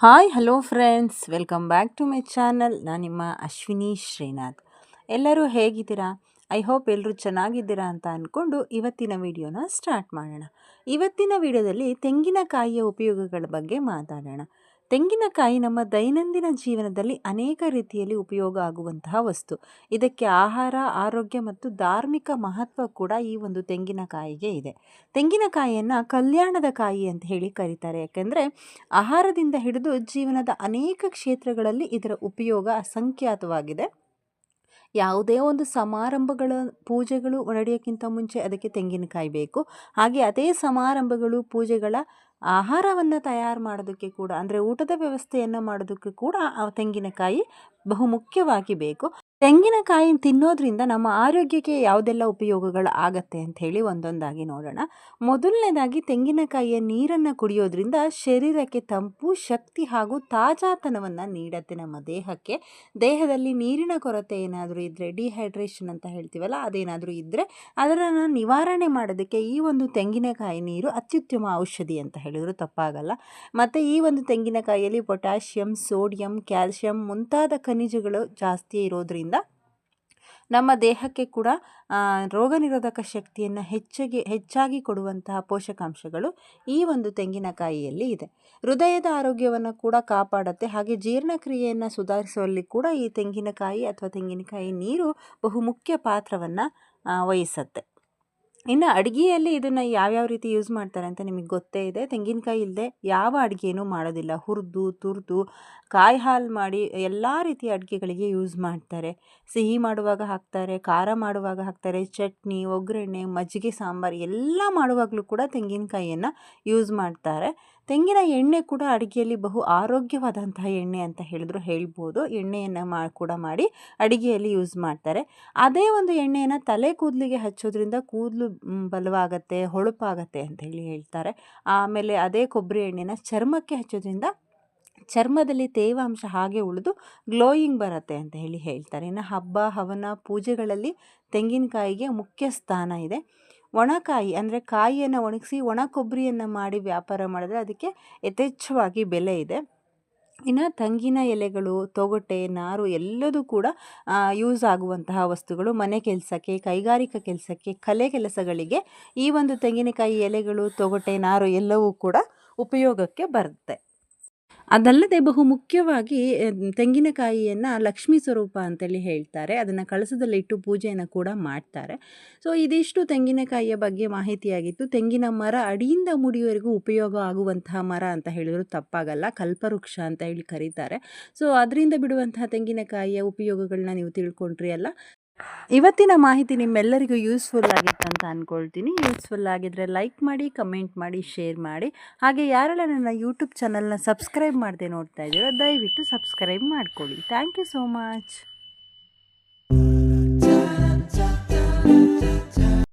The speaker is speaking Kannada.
Hi hello friends welcome back to my channel ನಾನು ನಿಮ್ಮ ಅಶ್ವಿನಿ ಶ್ರೀನಾಥ್. ಎಲ್ಲರೂ ಹೇಗಿದ್ದೀರಾ? ಐ ಹೋಪ್ ಎಲ್ಲರೂ ಚೆನ್ನಾಗಿದ್ದೀರಾ ಅಂತ ಅಂದ್ಕೊಂಡು ಇವತ್ತಿನ ವಿಡಿಯೋನ ಸ್ಟಾರ್ಟ್ ಮಾಡೋಣ. ಇವತ್ತಿನ ವಿಡಿಯೋದಲ್ಲಿ ತೆಂಗಿನಕಾಯಿಯ ಉಪಯೋಗಗಳ ಬಗ್ಗೆ ಮಾತಾಡೋಣ. ತೆಂಗಿನಕಾಯಿ ನಮ್ಮ ದೈನಂದಿನ ಜೀವನದಲ್ಲಿ ಅನೇಕ ರೀತಿಯಲ್ಲಿ ಉಪಯೋಗ ಆಗುವಂತಹ ವಸ್ತು. ಇದಕ್ಕೆ ಆಹಾರ, ಆರೋಗ್ಯ ಮತ್ತು ಧಾರ್ಮಿಕ ಮಹತ್ವ ಕೂಡ ಈ ಒಂದು ತೆಂಗಿನಕಾಯಿಗೆ ಇದೆ. ತೆಂಗಿನಕಾಯಿಯನ್ನು ಕಲ್ಯಾಣದ ಕಾಯಿ ಅಂತ ಹೇಳಿ ಕರೀತಾರೆ. ಯಾಕೆಂದರೆ ಆಹಾರದಿಂದ ಹಿಡಿದು ಜೀವನದ ಅನೇಕ ಕ್ಷೇತ್ರಗಳಲ್ಲಿ ಇದರ ಉಪಯೋಗ ಅಸಂಖ್ಯಾತವಾಗಿದೆ. ಯಾವುದೇ ಒಂದು ಸಮಾರಂಭಗಳ ಪೂಜೆಗಳು ನಡೆಯೋಕ್ಕಿಂತ ಮುಂಚೆ ಅದಕ್ಕೆ ತೆಂಗಿನಕಾಯಿ ಬೇಕು. ಹಾಗೆ ಅದೇ ಸಮಾರಂಭಗಳು ಪೂಜೆಗಳ ಆಹಾರವನ್ನು ತಯಾರು ಮಾಡೋದಕ್ಕೆ ಕೂಡ, ಅಂದರೆ ಊಟದ ವ್ಯವಸ್ಥೆಯನ್ನು ಮಾಡೋದಕ್ಕೆ ಕೂಡ ಆ ತೆಂಗಿನಕಾಯಿ ಬಹುಮುಖ್ಯವಾಗಿ ಬೇಕು. ತೆಂಗಿನಕಾಯಿ ತಿನ್ನೋದ್ರಿಂದ ನಮ್ಮ ಆರೋಗ್ಯಕ್ಕೆ ಯಾವುದೆಲ್ಲ ಉಪಯೋಗಗಳು ಆಗತ್ತೆ ಅಂತ ಹೇಳಿ ಒಂದೊಂದಾಗಿ ನೋಡೋಣ. ಮೊದಲನೇದಾಗಿ ತೆಂಗಿನಕಾಯಿಯ ನೀರನ್ನು ಕುಡಿಯೋದ್ರಿಂದ ಶರೀರಕ್ಕೆ ತಂಪು, ಶಕ್ತಿ ಹಾಗೂ ತಾಜಾತನವನ್ನು ನೀಡತ್ತೆ ನಮ್ಮ ದೇಹಕ್ಕೆ. ದೇಹದಲ್ಲಿ ನೀರಿನ ಕೊರತೆ ಏನಾದರೂ ಇದ್ದರೆ ಡಿಹೈಡ್ರೇಷನ್ ಅಂತ ಹೇಳ್ತೀವಲ್ಲ, ಅದೇನಾದರೂ ಇದ್ದರೆ ಅದನ್ನು ನಿವಾರಣೆ ಮಾಡೋದಕ್ಕೆ ಈ ಒಂದು ತೆಂಗಿನಕಾಯಿ ನೀರು ಅತ್ಯುತ್ತಮ ಔಷಧಿ ಅಂತ ಹೇಳಿದ್ರು, ತಪ್ಪಾಗಲ್ಲ. ಮತ್ತು ಈ ಒಂದು ತೆಂಗಿನಕಾಯಿಯಲ್ಲಿ ಪೊಟ್ಯಾಷಿಯಂ, ಸೋಡಿಯಂ, ಕ್ಯಾಲ್ಶಿಯಂ ಮುಂತಾದ ಖನಿಜಗಳು ಜಾಸ್ತಿ ಇರೋದ್ರಿಂದ ನಮ್ಮ ದೇಹಕ್ಕೆ ಕೂಡ ರೋಗ ನಿರೋಧಕ ಶಕ್ತಿಯನ್ನು ಹೆಚ್ಚಿಗೆ, ಹೆಚ್ಚಾಗಿ ಕೊಡುವಂತಹ ಪೋಷಕಾಂಶಗಳು ಈ ಒಂದು ತೆಂಗಿನಕಾಯಿಯಲ್ಲಿ ಇದೆ. ಹೃದಯದ ಆರೋಗ್ಯವನ್ನು ಕೂಡ ಕಾಪಾಡುತ್ತೆ. ಹಾಗೆ ಜೀರ್ಣಕ್ರಿಯೆಯನ್ನು ಸುಧಾರಿಸುವಲ್ಲಿ ಕೂಡ ಈ ತೆಂಗಿನಕಾಯಿ ಅಥವಾ ತೆಂಗಿನಕಾಯಿ ನೀರು ಬಹುಮುಖ್ಯ ಪಾತ್ರವನ್ನು ವಹಿಸುತ್ತೆ. ಇನ್ನು ಅಡುಗೆಯಲ್ಲಿ ಇದನ್ನು ಯಾವ್ಯಾವ ರೀತಿ ಯೂಸ್ ಮಾಡ್ತಾರೆ ಅಂತ ನಿಮಗೆ ಗೊತ್ತೇ ಇದೆ. ತೆಂಗಿನಕಾಯಿ ಇಲ್ಲದೆ ಯಾವ ಅಡುಗೆನೂ ಮಾಡೋದಿಲ್ಲ. ಹುರಿದು, ತುರಿದು, ಕಾಯಿ ಹಾಲು ಮಾಡಿ ಎಲ್ಲ ರೀತಿಯ ಅಡುಗೆಗಳಿಗೆ ಯೂಸ್ ಮಾಡ್ತಾರೆ. ಸಿಹಿ ಮಾಡುವಾಗ ಹಾಕ್ತಾರೆ, ಖಾರ ಮಾಡುವಾಗ ಹಾಕ್ತಾರೆ, ಚಟ್ನಿ, ಒಗ್ಗರಣೆ, ಮಜ್ಜಿಗೆ, ಸಾಂಬಾರು ಎಲ್ಲ ಮಾಡುವಾಗಲೂ ಕೂಡ ತೆಂಗಿನಕಾಯಿಯನ್ನು ಯೂಸ್ ಮಾಡ್ತಾರೆ. ತೆಂಗಿನ ಎಣ್ಣೆ ಕೂಡ ಅಡುಗೆಯಲ್ಲಿ ಬಹು ಆರೋಗ್ಯವಾದಂತಹ ಎಣ್ಣೆ ಅಂತ ಹೇಳಿದ್ರು, ಹೇಳ್ಬೋದು. ಎಣ್ಣೆಯನ್ನು ಮಾ, ಕೂಡ ಮಾಡಿ ಅಡುಗೆಯಲ್ಲಿ ಯೂಸ್ ಮಾಡ್ತಾರೆ. ಅದೇ ಒಂದು ಎಣ್ಣೆಯನ್ನು ತಲೆ ಕೂದಲಿಗೆ ಹಚ್ಚೋದ್ರಿಂದ ಕೂದಲು ಬಲವಾಗತ್ತೆ, ಹೊಳಪಾಗತ್ತೆ ಅಂತ ಹೇಳಿ ಹೇಳ್ತಾರೆ. ಆಮೇಲೆ ಅದೇ ಕೊಬ್ಬರಿ ಎಣ್ಣೆನ ಚರ್ಮಕ್ಕೆ ಹಚ್ಚೋದ್ರಿಂದ ಚರ್ಮದಲ್ಲಿ ತೇವಾಂಶ ಹಾಗೆ ಉಳಿದು ಗ್ಲೋಯಿಂಗ್ ಬರುತ್ತೆ ಅಂತ ಹೇಳಿ ಹೇಳ್ತಾರೆ. ಇನ್ನು ಹಬ್ಬ, ಹವನ, ಪೂಜೆಗಳಲ್ಲಿ ತೆಂಗಿನಕಾಯಿಗೆ ಮುಖ್ಯ ಸ್ಥಾನ ಇದೆ. ಒಣಕಾಯಿ ಅಂದರೆ ಕಾಯಿಯನ್ನು ಒಣಗಿಸಿ ಒಣ ಕೊಬ್ಬರಿಯನ್ನು ಮಾಡಿ ವ್ಯಾಪಾರ ಮಾಡಿದ್ರೆ ಅದಕ್ಕೆ ಯಥೇಚ್ಛವಾಗಿ ಬೆಲೆ ಇದೆ. ಇನ್ನು ತಂಗಿನ ಎಲೆಗಳು, ತೊಗಟೆ, ನಾರು ಎಲ್ಲದೂ ಕೂಡ ಯೂಸ್ ಆಗುವಂತಹ ವಸ್ತುಗಳು ಮನೆ ಕೆಲಸಕ್ಕೆ, ಕೈಗಾರಿಕಾ ಕೆಲಸಕ್ಕೆ, ಕಲೆ ಕೆಲಸಗಳಿಗೆ ಈ ಒಂದು ತೆಂಗಿನಕಾಯಿ ಎಲೆಗಳು, ತೊಗಟೆ, ನಾರು ಎಲ್ಲವೂ ಕೂಡ ಉಪಯೋಗಕ್ಕೆ ಬರುತ್ತೆ. ಅದಲ್ಲದೆ ಬಹು ಮುಖ್ಯವಾಗಿ ತೆಂಗಿನಕಾಯಿಯನ್ನು ಲಕ್ಷ್ಮೀ ಸ್ವರೂಪ ಅಂತೇಳಿ ಹೇಳ್ತಾರೆ. ಅದನ್ನು ಕಳಸದಲ್ಲಿಟ್ಟು ಪೂಜೆಯನ್ನು ಕೂಡ ಮಾಡ್ತಾರೆ. ಸೊ, ಇದಿಷ್ಟು ತೆಂಗಿನಕಾಯಿಯ ಬಗ್ಗೆ ಮಾಹಿತಿಯಾಗಿತ್ತು. ತೆಂಗಿನ ಮರ ಅಡಿಯಿಂದ ಮುಡಿಯವರೆಗೂ ಉಪಯೋಗ ಆಗುವಂತಹ ಮರ ಅಂತ ಹೇಳಿದ್ರು. ತಪ್ಪಾಗಲ್ಲ. ಕಲ್ಪವೃಕ್ಷ ಅಂತ ಹೇಳಿ ಕರೀತಾರೆ. ಸೊ, ಅದರಿಂದ ಬಿಡುವಂತಹ ತೆಂಗಿನಕಾಯಿಯ ಉಪಯೋಗಗಳನ್ನ ನೀವು ತಿಳ್ಕೊಂಡ್ರಿ ಅಲ್ಲ? ಇವತ್ತಿನ ಮಾಹಿತಿ ನಿಮ್ಮೆಲ್ಲರಿಗೂ ಯೂಸ್ಫುಲ್ ಆಗಿತ್ತು ಅಂತ ಅಂದ್ಕೊಳ್ತೀನಿ ಯೂಸ್ಫುಲ್ ಆಗಿದ್ದರೆ ಲೈಕ್ ಮಾಡಿ ಕಮೆಂಟ್ ಮಾಡಿ ಶೇರ್ ಮಾಡಿ. ಹಾಗೆ ಯಾರೆಲ್ಲ ನನ್ನ ಯೂಟ್ಯೂಬ್ ಚಾನಲ್ನ ಸಬ್ಸ್ಕ್ರೈಬ್ ಮಾಡದೆ ನೋಡ್ತಾ ಇದ್ದೀರೋ ದಯವಿಟ್ಟು ಸಬ್ಸ್ಕ್ರೈಬ್ ಮಾಡ್ಕೊಳ್ಳಿ. Thank you so much